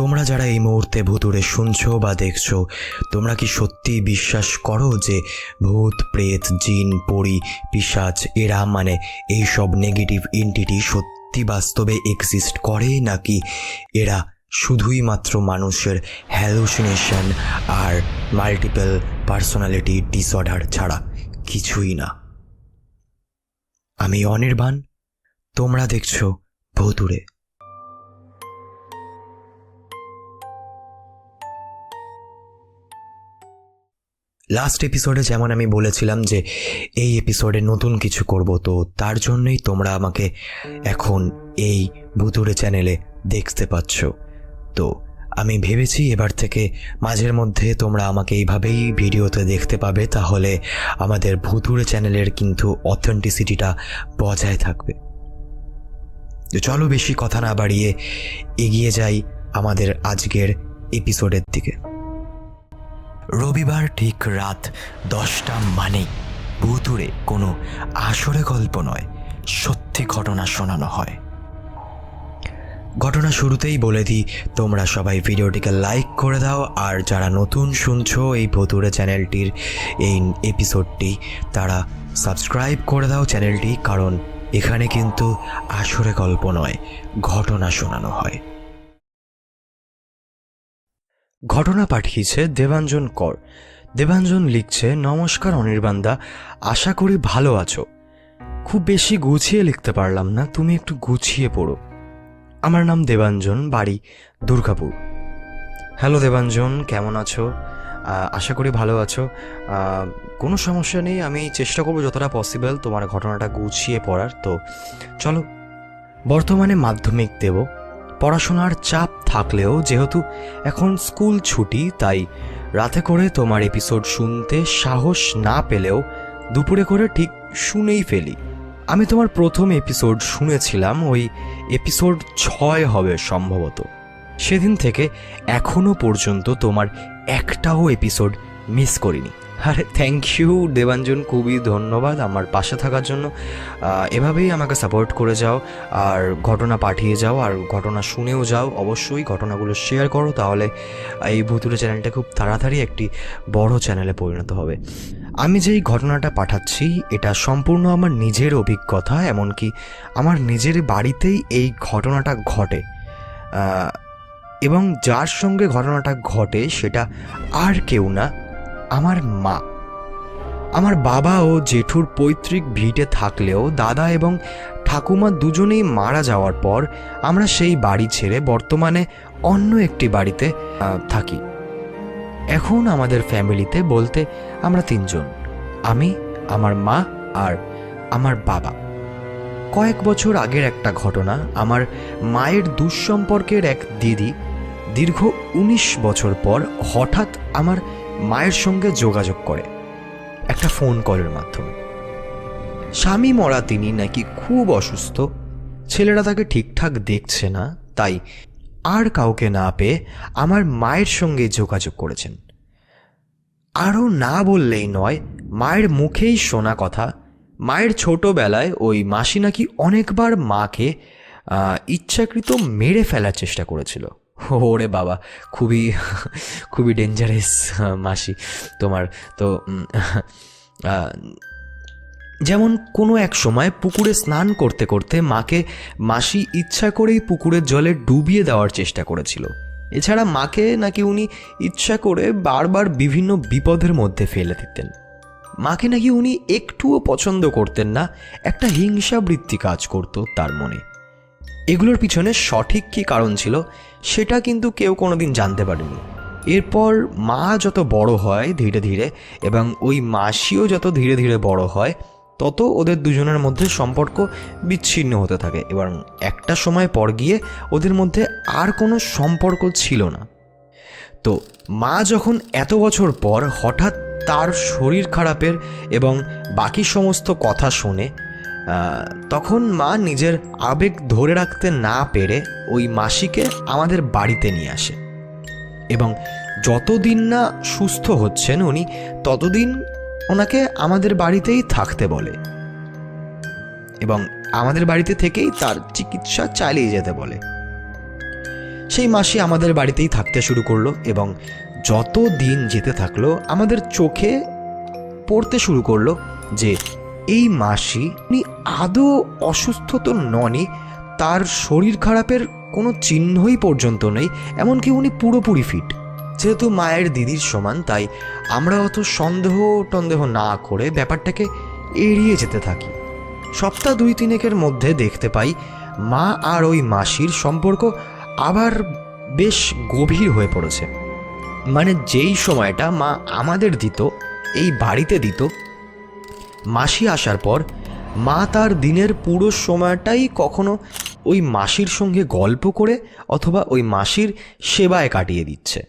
তোমরা যারা এই মুহূর্তে ভুতুরে শুনছো বা দেখছ, তোমরা কি সত্যি বিশ্বাস করো যে ভূত, প্রেত, জিন, পরি, পিশাচ, এরা মানে এই সব নেগেটিভ এন্টিটি সত্যি বাস্তবে এক্সিস্ট করে নাকি এরা শুধুই মাত্র মানুষের হ্যালুসিনেশন আর মাল্টিপল পার্সোনালিটি ডিসঅর্ডার ছাড়া কিছুই না? আমি অনির্বাণ, তোমরা দেখছ ভুতুরে লাস্ট এপিসোডে যেমন আমি বলেছিলাম যে, এই এপিসোডে নতুন কিছু করব, তো তার জন্যই তোমরা আমাকে এখন এই ভুতুরে চ্যানেলে দেখতে পাচ্ছ। তো আমি ভেবেছি এবার থেকে মাঝের মধ্যে তোমরা আমাকে এইভাবেই ভিডিওতে দেখতে পাবে, তাহলে আমাদের ভুতুরে চ্যানেলের কিন্তু অথেন্টিসিটিটা বজায় থাকবে। তো চলো বেশি কথা না বাড়িয়ে এগিয়ে যাই আমাদের আজকের এপিসোডের দিকে। রবিবার ঠিক রাত দশটা মানে ভুতুরে কোনো আসরে গল্প নয়, সত্যি ঘটনা শোনানো হয়। ঘটনা শুরুতেই বলে দিই, তোমরা সবাই ভিডিওটিকে লাইক করে দাও, আর যারা নতুন শুনছো এই ভতুরে চ্যানেলটির এই এপিসোডটি, তারা সাবস্ক্রাইব করে দাও চ্যানেলটি, কারণ এখানে কিন্তু আসরে গল্প নয়, ঘটনা শোনানো হয়। ঘটনা পাঠিয়েছে দেবাঞ্জন কর। দেবাঞ্জন লিখছে, নমস্কার অনির্বাণদা, আশা করি ভালো আছো। খুব বেশি গুছিয়ে লিখতে পারলাম না, তুমি একটু গুছিয়ে পড়ো। আমার নাম দেবাঞ্জন, বাড়ি দুর্গাপুর। হ্যালো দেবাঞ্জন, কেমন আছো? আশা করি ভালো আছো। কোনো সমস্যা নেই, আমি চেষ্টা করব যতটা পসিবল তোমার ঘটনাটা গুছিয়ে পড়ার। তো চলো, বর্তমানে মাধ্যমিক দেব। পড়াশোনার চাপ থাকলেও যেহেতু এখন স্কুল ছুটি, তাই রাতে করে তোমার এপিসোড শুনতে সাহস না পেলেও দুপুরে করে ঠিক শুনেই ফেলি। আমি তোমার প্রথম এপিসোড শুনেছিলাম, ওই এপিসোড ছয় হবে সম্ভবত। সেদিন থেকে এখনও পর্যন্ত তোমার একটাও এপিসোড মিস করিনি। আরে থ্যাংক ইউ দেবাঞ্জন, খুবই ধন্যবাদ আমার পাশে থাকার জন্য। এভাবেই আমাকে সাপোর্ট করে যাও, আর ঘটনা পাঠিয়ে যাও, আর ঘটনা শুনেও যাও। অবশ্যই ঘটনাগুলো শেয়ার করো, তাহলে এই ভুতুরে চ্যানেলটা খুব তাড়াতাড়ি একটি বড় চ্যানেলে পরিণত হবে। আমি যেই ঘটনাটা পাঠাচ্ছি, এটা সম্পূর্ণ আমার নিজের অভিজ্ঞতা, এমনকি আমার নিজের বাড়িতেই এই ঘটনাটা ঘটে। এবং যার সঙ্গে ঘটনাটা ঘটে, সেটা আর কেউ না আমার মা। আমার বাবা ও জেঠুর পৈতৃক ভিটে থাকলেও দাদা এবং ঠাকুমা দুজনেই মারা যাওয়ার পর আমরা সেই বাড়ি ছেড়ে বর্তমানে অন্য একটি বাড়িতে থাকি। এখন আমাদের ফ্যামিলিতে বলতে আমরা তিনজন। আমি, আমার মা আর আমার বাবা। কয়েক বছর আগের একটা ঘটনা, আমার মায়ের দুঃসম্পর্কের এক দিদি দীর্ঘ উনিশ বছর পর হঠাৎ আমার মায়ের সঙ্গে যোগাযোগ করে। একটা ফোন কলের মাধ্যমে। স্বামী মরা তিনি নাকি খুব অসুস্থ। ছেলেরা তাকে ঠিকঠাক দেখছে না, তাই আর কাউকে না পেয়ে আমার মায়ের সঙ্গে যোগাযোগ করেছেন। আরও না বললেই নয়, মায়ের মুখেই শোনা কথা, মায়ের ছোটোবেলায় ওই মাসি নাকি অনেকবার মাকে ইচ্ছাকৃত মেরে ফেলার চেষ্টা করেছিল। ওরে বাবা, খুবই খুবই ডেঞ্জারাস মাসি তোমার। তো যেমন কোনো এক সময় পুকুরে স্নান করতে করতে মাকে, মাসি ইচ্ছা করেই পুকুরের জলে ডুবিয়ে দেওয়ার চেষ্টা করেছিল। এছাড়া মাকে নাকি উনি ইচ্ছা করে বারবার বিভিন্ন বিপদের মধ্যে ফেলে দিতেন। মাকে নাকি উনি একটুও পছন্দ করতেন না, একটা হিংসাবৃত্তি কাজ করত তার মনে। এগুলোর পিছনে সঠিক কী কারণ ছিল সেটা কিন্তু কেউ কোনোদিন জানতে পারেনি। এরপর মা যত বড় হয় ধীরে ধীরে এবং ওই মাসিও যত ধীরে ধীরে বড় হয়, তত ওদের দুজনের মধ্যে সম্পর্ক বিচ্ছিন্ন হতে থাকে এবং একটা সময় পর গিয়ে ওদের মধ্যে আর কোনো সম্পর্ক ছিল না। তো মা যখন এত বছর পর হঠাৎ তার শরীর খারাপের এবং বাকি সমস্ত কথা শোনে তখন মা নিজের আবেগ ধরে রাখতে না পেরে ওই মাসিকে আমাদের বাড়িতে নিয়ে আসে। এবং যতদিন না সুস্থ হচ্ছেন উনি, ততদিন ওনাকে আমাদের বাড়িতেই থাকতে বলে। এবং আমাদের বাড়িতে থেকেই তার চিকিৎসা চালিয়ে যেতে বলে। সেই মাসি আমাদের বাড়িতেই থাকতে শুরু করল এবং যত দিন যেতে থাকল, আমাদের চোখে পড়তে শুরু করল যে এই মাসি উনি আদৌ অসুস্থ তো ননই, তার শরীর খারাপের কোনো চিহ্নই পর্যন্ত নেই, এমনকি উনি পুরোপুরি ফিট। যেহেতু মায়ের দিদির সমান, তাই আমরা অত সন্দেহ টন্দেহ না করে ব্যাপারটাকে এড়িয়ে যেতে থাকি। সপ্তাহ দুই তিনেকের মধ্যে দেখতে পাই, মা আর ওই মাসির সম্পর্ক আবার বেশ গভীর হয়ে পড়েছে। মানে যেই সময়টা মা আমাদের দিত, এই বাড়িতে দিত মাসি আসার পর, মা তার দিনের পুরো সময়টাই কখনো ওই মাসির সঙ্গে গল্প করে অথবা ওই মাসির সেবায় কাটিয়ে দিচ্ছে।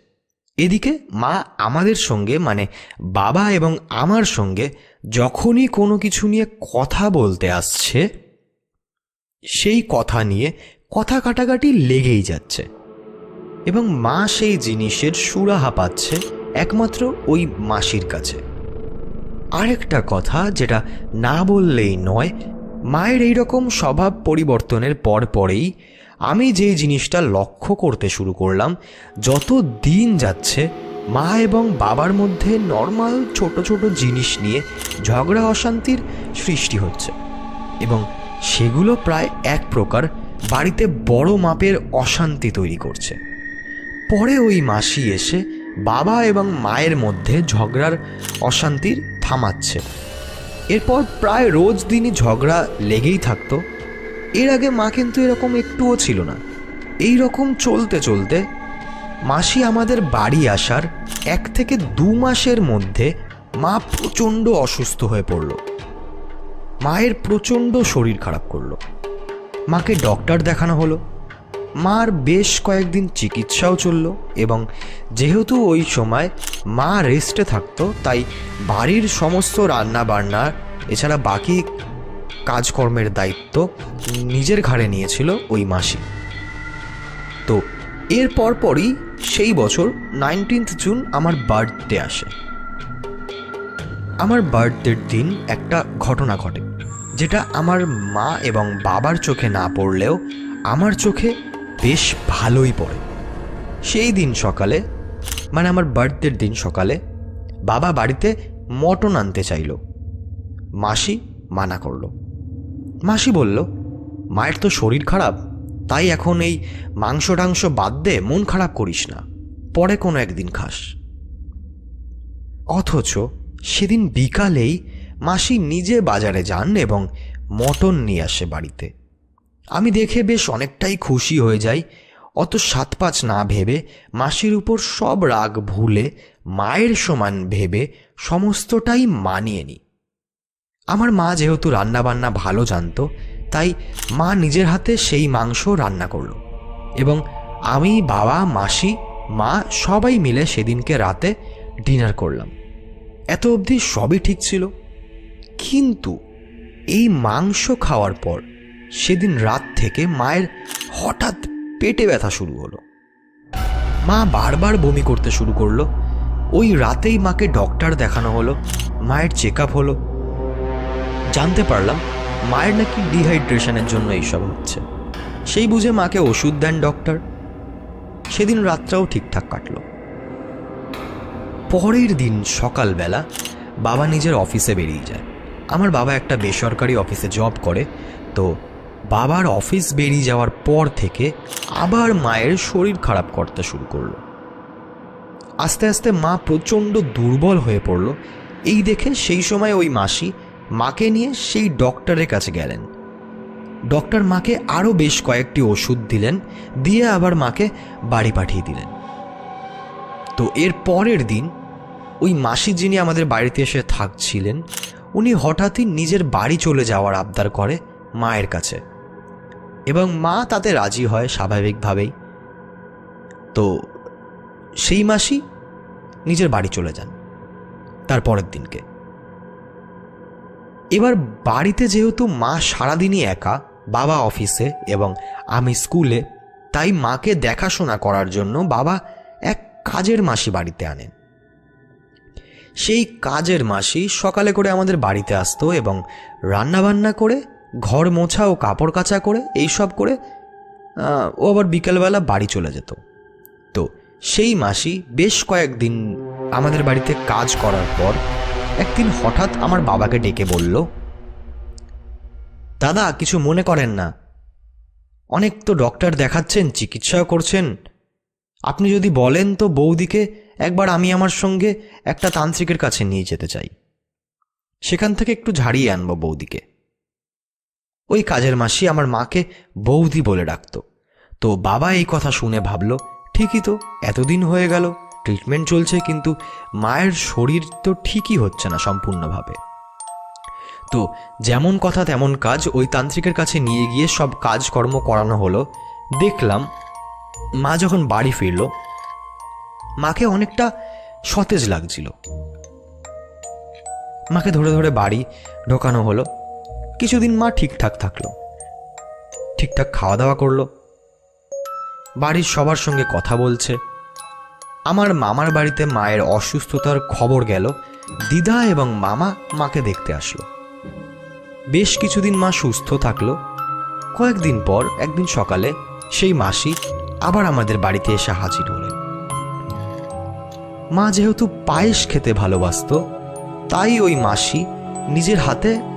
এদিকে মা আমাদের সঙ্গে মানে বাবা এবং আমার সঙ্গে যখনই কোনো কিছু নিয়ে কথা বলতে আসছে, সেই কথা নিয়ে কথা কাটাকাটি লেগেই যাচ্ছে এবং মা সেই জিনিসের সুরাহা পাচ্ছে একমাত্র ওই মাসির কাছে। আরেকটা কথা যেটা না বললেই নয়, মায়ের এই রকম স্বভাব পরিবর্তনের পর পরেই আমি যে জিনিসটা লক্ষ্য করতে শুরু করলাম, যত দিন যাচ্ছে, মা এবং বাবার মধ্যে নর্মাল ছোট ছোট জিনিস নিয়ে ঝগড়া অশান্তির সৃষ্টি হচ্ছে এবং সেগুলো প্রায় এক প্রকার বাড়িতে বড় মাপের অশান্তি তৈরি করছে। পরে ওই মাসি এসে বাবা এবং মায়ের মধ্যে ঝগড়ার অশান্তির থামাচ্ছে। এরপর প্রায় রোজ দিনই ঝগড়া লেগেই থাকতো। এর আগে মা কিন্তু এরকম একটুও ছিল না। এই রকম চলতে চলতে মাসি আমাদের বাড়ি আসার এক থেকে দু মাসের মধ্যে মা প্রচণ্ড অসুস্থ হয়ে পড়ল। মায়ের প্রচণ্ড শরীর খারাপ করল। মাকে ডক্টর দেখানো হলো। মার বেশ কয়েকদিন চিকিৎসাও চলল এবং যেহেতু ওই সময় মা রেস্টে থাকতো, তাই বাড়ির সমস্ত রান্না বান্না এছাড়া বাকি কাজকর্মের দায়িত্ব নিজের ঘাড়ে নিয়েছিল ওই মাসি। তো এর পরপরই সেই বছর নাইনটিন্থ জুন আমার বার্থডে আসে। আমার বার্থডের দিন একটা ঘটনা ঘটে, যেটা আমার মা এবং বাবার চোখে না পড়লেও আমার চোখে বেশ ভালোই পড়ে। সেই দিন সকালে মানে আমার বার্থডের দিন সকালে, বাবা বাড়িতে মটন আনতে চাইল। মাসি মানা করল। মাসি বলল, মায়ের তো শরীর খারাপ, তাই এখন এই মাংস টাংস বাদ দে, মন খারাপ করিস না, পরে কোনো একদিন খাস। অথচ সেদিন বিকালেই মাসি নিজে বাজারে যান এবং মটন নিয়ে আসে বাড়িতে। আমি দেখে বেশ অনেকটাই খুশি হয়ে যাই। অত সাত পাঁচ না ভেবে মাসির উপর সব রাগ ভুলে মায়ের সমান ভেবে সমস্তটাই মানিয়ে নিই। আমার মা যেহেতু রান্নাবান্না ভালো জানতো, তাই মা নিজের হাতে সেই মাংস রান্না করল এবং আমি, বাবা, মাসি, মা সবাই মিলে সেদিনকে রাতে ডিনার করলাম। এত অবধি সবই ঠিক ছিল। কিন্তু এই মাংস খাওয়ার পর সেদিন রাত থেকে মায়ের হঠাৎ পেটে ব্যথা শুরু হলো। মা বারবার বমি করতে শুরু করল। ওই রাতেই মাকে ডক্টর দেখানো হলো, মায়ের চেক আপ হলো। জানতে পারলাম, মায়ের নাকি ডিহাইড্রেশনের জন্য এইসব হচ্ছে। সেই বুঝে মাকে ওষুধ দেন ডক্টর। সেদিন রাতটাও ঠিকঠাক কাটলো। পরের দিন সকালবেলা বাবা নিজের অফিসে বেরিয়ে যায়। আমার বাবা একটা বেসরকারি অফিসে জব করে, তো বাবার অফিস বেরিয়ে যাওয়ার পর থেকে আবার মায়ের শরীর খারাপ করতে শুরু করল। আস্তে আস্তে মা প্রচণ্ড দুর্বল হয়ে পড়ল। এই দেখে সেই সময় ওই মাসি মাকে নিয়ে সেই ডক্টরের কাছে গেলেন। ডক্টর মাকে আরও বেশ কয়েকটি ওষুধ দিলেন, দিয়ে আবার মাকে বাড়ি পাঠিয়ে দিলেন। তো এর পরের দিন ওই মাসি যিনি আমাদের বাড়িতে এসে থাকছিলেন, উনি হঠাৎই নিজের বাড়ি চলে যাওয়ার আবদার করে মায়ের কাছে। এবং মা তাতে রাজি হয় স্বাভাবিকভাবেই। তো সেই মাসি নিজের বাড়ি চলে যান, তার পরের দিনকে। এবার বাড়িতে যেহেতু মা সারাদিনই একা, বাবা অফিসে এবং আমি স্কুলে, তাই মাকে দেখাশোনা করার জন্য বাবা এক কাজের মাসি বাড়িতে আনেন। সেই কাজের মাসি সকালে করে আমাদের বাড়িতে আসতো এবং রান্নাবান্না করে ঘর মোছা ও কাপড় কাচা করে, এইসব করে ও আবার বিকেলবেলা বাড়ি চলে যেত। তো সেই মাসি বেশ কয়েকদিন আমাদের বাড়িতে কাজ করার পর একদিন হঠাৎ আমার বাবাকে ডেকে বলল, দাদা, কিছু মনে করেন না। অনেক তো ডক্টর দেখাচ্ছেন, চিকিৎসাও করছেন। আপনি যদি বলেন তো বৌদিকে একবার আমি আমার সঙ্গে একটা তান্ত্রিকের কাছে নিয়ে যেতে চাই। সেখান থেকে একটু ঝাড়িয়ে আনব বৌদিকে। ওই কাজের মাসি আমার মাকে বৌদি বলে ডাকতো। তো বাবা এই কথা শুনে ভাবলো, ঠিকই তো, এতদিন হয়ে গেল ট্রিটমেন্ট চলছে, কিন্তু মায়ের শরীর তো ঠিকই হচ্ছে না সম্পূর্ণভাবে। তো যেমন কথা তেমন কাজ ওই তান্ত্রিকের কাছে নিয়ে গিয়ে সব কাজকর্ম করানো হলো। দেখলাম মা যখন বাড়ি ফিরল, মাকে অনেকটা সতেজ লাগছিল। মাকে ধরে ধরে বাড়ি ঢোকানো হলো। কিছুদিন মা ঠিকঠাক থাকল। ঠিকঠাক খাওয়া দাওয়া করল। বাড়ির সবার সঙ্গে কথা বলছে। আমার মামার বাড়িতে মায়ের অসুস্থতার খবর গেল। দিদা এবং মামা মাকে দেখতে আসলো। বেশ কিছুদিন মা সুস্থ থাকল। কয়েকদিন পর একদিন সকালে সেই মাসি আবার আমাদের বাড়িতে এসে হাজির হলেন। মা যেহেতু পায়েস খেতে ভালোবাসতো, তাই ওই মাসি নিজের হাতে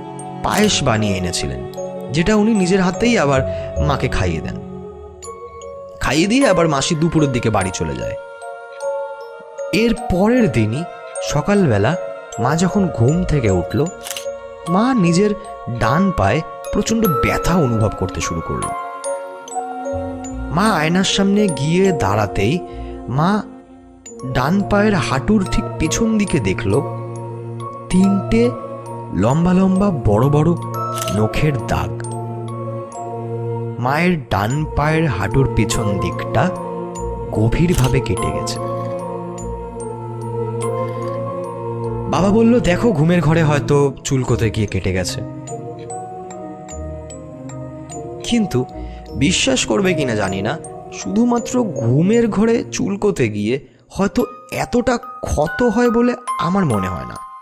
পায়েস বানিয়ে এনেছিলেন, যেটা উনি নিজের হাতেই আবার মাকে খাইয়ে দেন। খাইয়ে দিয়ে আবার মাসি দুপুরের দিকে বাড়ি চলে যায়। এর পরের দিনই সকালবেলা মা যখন ঘুম থেকে উঠল, মা নিজের ডান পায়ে প্রচণ্ড ব্যথা অনুভব করতে শুরু করল। মা আয়নার সামনে গিয়ে দাঁড়াতেই মা ডান পায়ের হাঁটুর ঠিক পেছন দিকে দেখল, তিনটে লম্বা লম্বা বড় বড় নখের দাগ। মায়ের ডান পায়ের হাঁটুর পেছন দিকটা গভীরভাবে কেটে গেছে। বাবা বলল, দেখো, ঘুমের ঘরে হয়তো চুলকোতে গিয়ে কেটে গেছে। কিন্তু বিশ্বাস করবে কিনা জানি না, শুধুমাত্র ঘুমের ঘরে চুলকোতে গিয়ে হয়তো এতটা ক্ষত হয় বলে আমার মনে হয় না।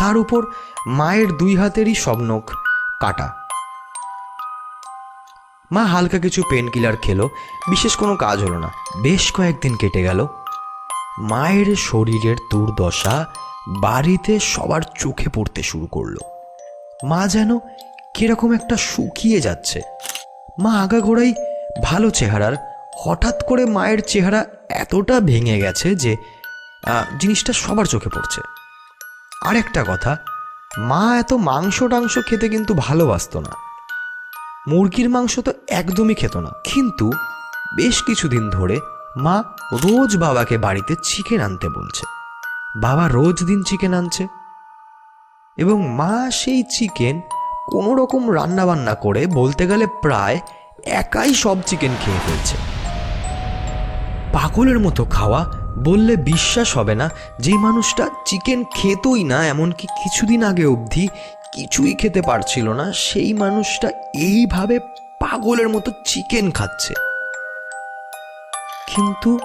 তার উপর মায়ের দুই হাতেরই সব নখ কাটা। মা হালকা কিছু পেন কিলার খেলো, বিশেষ কোনো কাজ হলো না। বেশ কয়েকদিন কেটে গেল। মায়ের শরীরের দুর্দশা বাড়িতে সবার চোখে পড়তে শুরু করল। মা যেন কীরকম একটা শুকিয়ে যাচ্ছে। মা আগাগোড়াই ভালো চেহারার, হঠাৎ করে মায়ের চেহারা এতটা ভেঙে গেছে যে জিনিসটা সবার চোখে পড়ছে। আর একটা কথা, মা এত মাংস টাংস খেতে কিন্তু ভালোবাসতো না। মুরগির মাংস তো একদমই খেত না। কিন্তু বেশ কিছুদিন ধরে মা রোজ বাবাকে বাড়িতে চিকেন আনতে বলছে। বাবা রোজ দিন চিকেন আনছে। এবং মা সেই চিকেন কোনো রকম রান্না বান্না করে বলতে গেলে প্রায় একাই সব চিকেন খেয়ে ফেলছে। পাগলের মতো খাওয়া বললে বিশ্বাস হবে না, যে মানুষটা চিকেন খেতই না, এমনকি কিছুদিন আগে অবধি কিছুই খেতে পারছিল না, সেই মানুষটা এইভাবে পাগলের মতো চিকেন খাচ্ছে। কিন্তু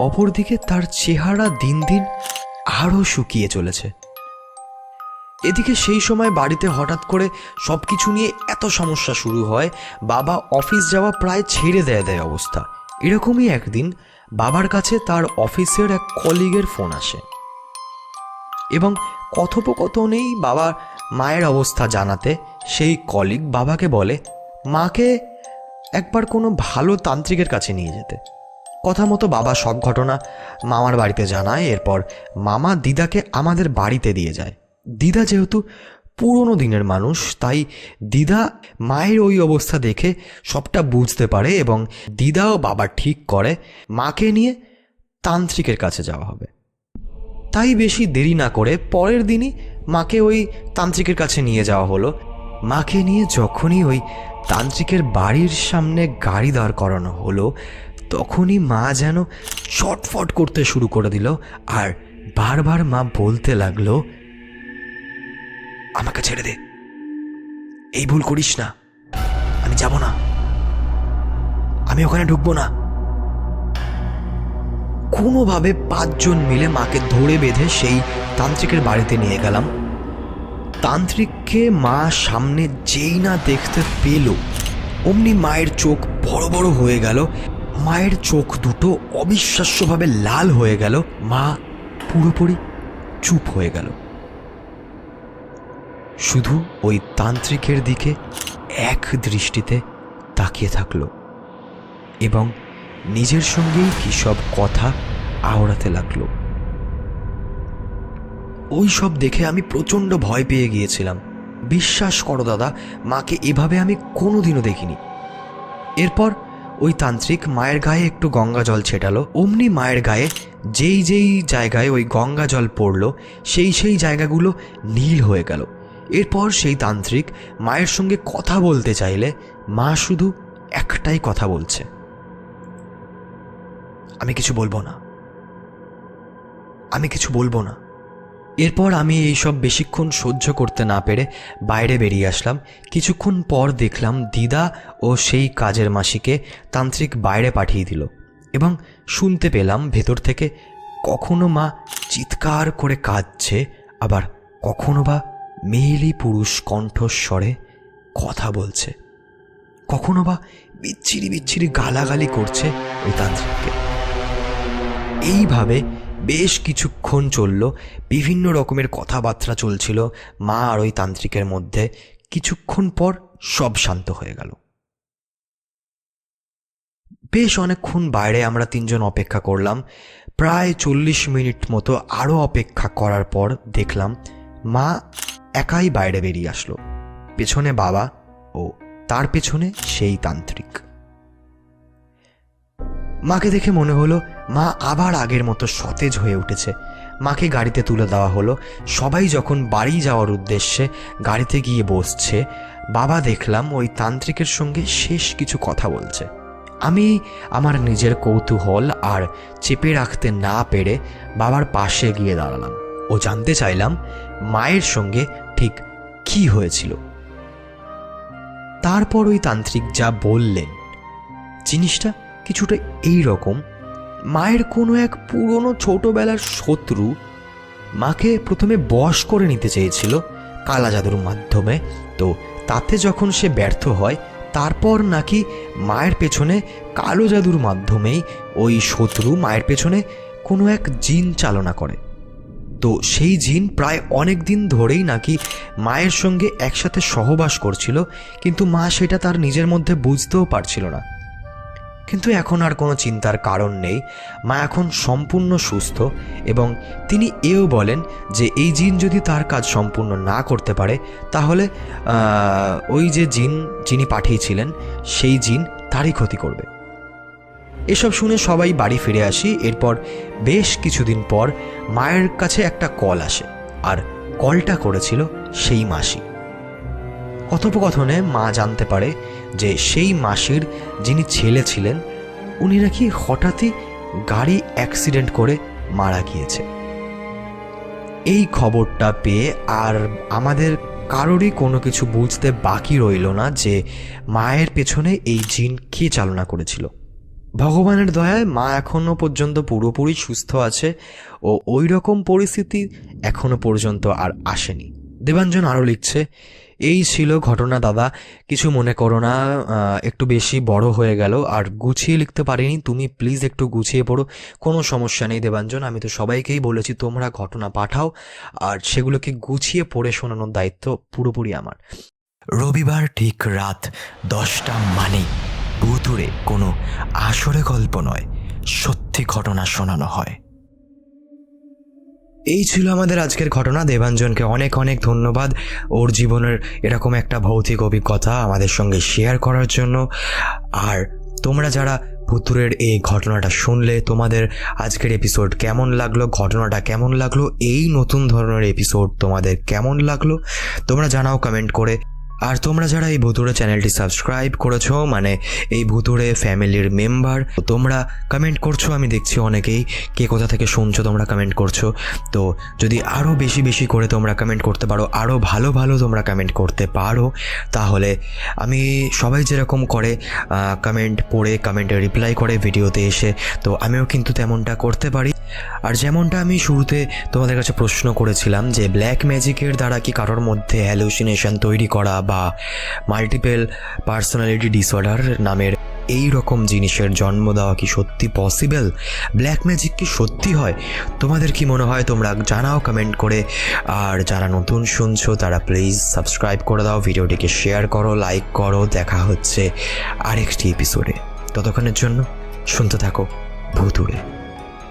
অপরদিকে তার চেহারা দিন দিন আরও শুকিয়ে চলেছে। এদিকে সেই সময় বাড়িতে হঠাৎ করে সব কিছু নিয়ে এত সমস্যা শুরু হয়, বাবা অফিস যাওয়া প্রায় ছেড়ে দেয় দেয় অবস্থা। এরকমই একদিন বাবার কাছে তার অফিসের এক কলিগের ফোন আসে। এবং কথোপকথনেই বাবা মায়ের অবস্থা জানাতে সেই কলিগ বাবাকে বলে, মাকে একবার কোনো ভালো তান্ত্রিকের কাছে নিয়ে যেতে। কথা মতো বাবা সব ঘটনা মামার বাড়িতে জানায়, এরপর মামা দিদাকে আমাদের বাড়িতে দিয়ে যায়। দিদা যেহেতু পুরনো দিনের মানুষ, তাই দিদা মায়ের ওই অবস্থা দেখে সবটা বুঝতে পারে এবং দিদাও বাবা ঠিক করে, মাকে নিয়ে তান্ত্রিকের কাছে যাওয়া হবে। তাই বেশি দেরি না করে পরের দিনই মাকে ওই তান্ত্রিকের কাছে নিয়ে যাওয়া হলো। মাকে নিয়ে যখনই ওই তান্ত্রিকের বাড়ির সামনে গাড়ি দাঁড় করানো হলো, তখনই মা যেন চটফট করতে শুরু করে দিল, আর বারবার মা বলতে লাগল আমাকে ছেড়ে দে। এই ভুল করিস না। আমি যাব না। আমি ওখানে ঢুকবো না। কোনোভাবে পাঁচজন মিলে মাকে ধরে বেঁধে সেই তান্ত্রিকের বাড়িতে নিয়ে গেলাম। তান্ত্রিককে মা সামনে যেই না দেখতে পেল, অমনি মায়ের চোখ বড় বড় হয়ে গেল। মায়ের চোখ দুটো অবিশ্বাস্যভাবে লাল হয়ে গেল। মা পুরোপুরি চুপ হয়ে গেল। শুধু ওই তান্ত্রিকের দিকে এক দৃষ্টিতে তাকিয়ে থাকল এবং নিজের সঙ্গেই কী সব কথা আওড়াতে লাগল। ওই সব দেখে আমি প্রচণ্ড ভয় পেয়ে গিয়েছিলাম। বিশ্বাস করো দাদা, মাকে এভাবে আমি কোনোদিনও দেখিনি। এরপর ওই তান্ত্রিক মায়ের গায়ে একটু গঙ্গা জল ছেটালো। অমনি মায়ের গায়ে যেই যেই জায়গায় ওই গঙ্গা জল পড়ল, সেই সেই জায়গাগুলো নীল হয়ে গেল। এরপর সেই তান্ত্রিক মায়ের সঙ্গে কথা বলতে চাইলে মা শুধু একটাই কথা বলছে। আমি কিছু বলব না। আমি কিছু বলব না। এরপর আমি এইসব বেশিক্ষণ সহ্য করতে না পেরে বাইরে বেরিয়ে আসলাম। কিছুক্ষণ পর দেখলাম দিদা ও সেই কাজের মাসিকে তান্ত্রিক বাইরে পাঠিয়ে দিল এবং শুনতে পেলাম ভেতর থেকে কখনো মা চিৎকার করে কাঁদছে, আবার কখনো বা মেয়েলি পুরুষ কণ্ঠস্বরে কথা বলছে। কখনো বা বিচ্ছিরি বিচ্ছিরি গালাগালি করছে ওই তান্ত্রিককে। এইভাবে বেশ কিছুক্ষণ চলল, বিভিন্ন রকমের কথাবার্তা চলছিল, মা আর ওই তান্ত্রিকের মধ্যে। কিছুক্ষণ পর সব শান্ত হয়ে গেল। বেশ অনেকক্ষণ বাইরে আমরা তিনজন অপেক্ষা করলাম। প্রায় চল্লিশ মিনিট মতো আরও অপেক্ষা করার পর দেখলাম মা একাই বাইরে বেরিয়ে আসলো। পেছনে বাবা ও তার পেছনে সেই তান্ত্রিক। মাকে দেখে মনে হলো মা আবার আগের মতো সতেজ হয়ে উঠেছে। মাকে গাড়িতে তুলে দেওয়া হলো। সবাই যখন বাড়ি যাওয়ার উদ্দেশ্যে গাড়িতে গিয়ে বসছে, বাবা দেখলাম ওই তান্ত্রিকের সঙ্গে শেষ কিছু কথা বলছে। আমি আমার নিজের কৌতূহল আর চেপে রাখতে না পেরে বাবার পাশে গিয়ে দাঁড়ালাম। ও জানতে চাইলাম মায়ের সঙ্গে ঠিক কি হয়েছিল? তারপর ওই তান্ত্রিক যা বললেন, জিনিসটা কিছুটা এই রকম। মায়ের কোনো এক পুরনো ছোটবেলার শত্রু মাকে প্রথমে বশ করে নিতে চেয়েছিল কালা জাদুর মাধ্যমে। তো তাতে যখন সে ব্যর্থ হয়, তারপর নাকি মায়ের পেছনে কালো জাদুর মাধ্যমেই ওই শত্রু মায়ের পেছনে কোনো এক জিন চালনা করে। তো সেই জিন প্রায় অনেক দিন ধরেই নাকি মায়ের সঙ্গে একসাথে সহবাস করছিল, কিন্তু মা সেটা তার নিজের মধ্যে বুঝতেও পারছিল না। কিন্তু এখন আর কোনো চিন্তার কারণ নেই। মা এখন সম্পূর্ণ সুস্থ এবং তিনি এও বলেন যে এই জিন যদি তার কাজ সম্পূর্ণ না করতে পারে, তাহলে ওই যে জিন যিনি পাঠিয়েছিলেন, সেই জিন তারই ক্ষতি করবে। এসব শুনে সবাই বাড়ি ফিরে আসি। এরপর বেশ কিছুদিন পর মায়ের কাছে একটা কল আসে আর কলটা করেছিল সেই মাসি। কথোপকথনে মা জানতে পারে যে সেই মাসির যিনি ছেলে ছিলেন, উনি নাকি হঠাৎই গাড়ি অ্যাক্সিডেন্ট করে মারা গিয়েছে। এই খবরটা পেয়ে আর আমাদের কারোরই কোনো কিছু বুঝতে বাকি রইল না যে মায়ের পেছনে এই জিন কে চালনা করেছিল। ভগবানের দয়ায় মা এখনও পর্যন্ত পুরোপুরি সুস্থ আছে ও ওই রকম পরিস্থিতি এখনও পর্যন্ত আর আসেনি। দেবাঞ্জন আরও লিখছে, এই ছিল ঘটনা দাদা, কিছু মনে করো না একটু বেশি বড় হয়ে গেল, আর গুছিয়ে লিখতে পারিনি, তুমি প্লিজ একটু গুছিয়ে পড়ো, কোনো সমস্যা নেই দেবাঞ্জন, আমি তো সবাইকেই বলেছি তোমরা ঘটনা পাঠাও, আর সেগুলোকে গুছিয়ে পড়ে শোনানোর দায়িত্ব পুরোপুরি আমার। রবিবার ঠিক রাত দশটা মানেই। ভুতুরে কোনো আসরে গল্প নয়, সত্যি ঘটনা শোনানো হয়। এই ছিল আমাদের আজকের ঘটনা। দেবাঞ্জনকে অনেক অনেক ধন্যবাদ। ওর জীবনের এরকম একটা ভৌতিক অভিজ্ঞতা আমাদের সঙ্গে শেয়ার করার জন্য। আর তোমরা যারা ভুতুরের এই ঘটনাটা শুনলে, তোমাদের আজকের এপিসোড কেমন লাগল, ঘটনাটা কেমন লাগল, এই নতুন ধরনের এপিসোড তোমাদের কেমন লাগল, তোমরা জানাও কমেন্ট করে। আর তোমরা যারা এই ভুতুরে চ্যানেলটি সাবস্ক্রাইব করেছ মানে এই ভুতুরে ফ্যামিলির মেম্বার, তোমরা কমেন্ট করছ, আমি দেখছি অনেকেই কে কোথা থেকে শুনছো তোমরা কমেন্ট করছ। তো যদি আরও বেশি বেশি করে তোমরা কমেন্ট করতে পারো আরও ভালো ভালো তোমরা কমেন্ট করতে পারো, তাহলে আমি সবাই যেরকম করে কমেন্ট পড়ে কমেন্টে রিপ্লাই করে ভিডিওতে এসে, তো আমিও কিন্তু তেমনটা করতে পারি। আর যেমনটা আমি শুরুতে তোমাদের কাছে প্রশ্ন করেছিলাম যে ব্ল্যাক ম্যাজিকের দ্বারা কি কারোর মধ্যে হ্যালুসিনেশন তৈরি করা বা মাল্টিপেল পার্সোনালিটি ডিসঅর্ডার নামের এই রকম জিনিসের জন্ম দেওয়া কি সত্যি পসিবল ব্ল্যাক ম্যাজিক কি সত্যি হয়? তোমাদের কি মনে হয়? তোমরা জানাও কমেন্ট করে। আর যারা নতুন শুনছো, তারা প্লিজ সাবস্ক্রাইব করে দাও, ভিডিওটিকে শেয়ার করো লাইক করো। দেখা হচ্ছে আরেকটি এপিসোডে ততক্ষণের জন্য শুনতে থাকো, ভুতুড়ে।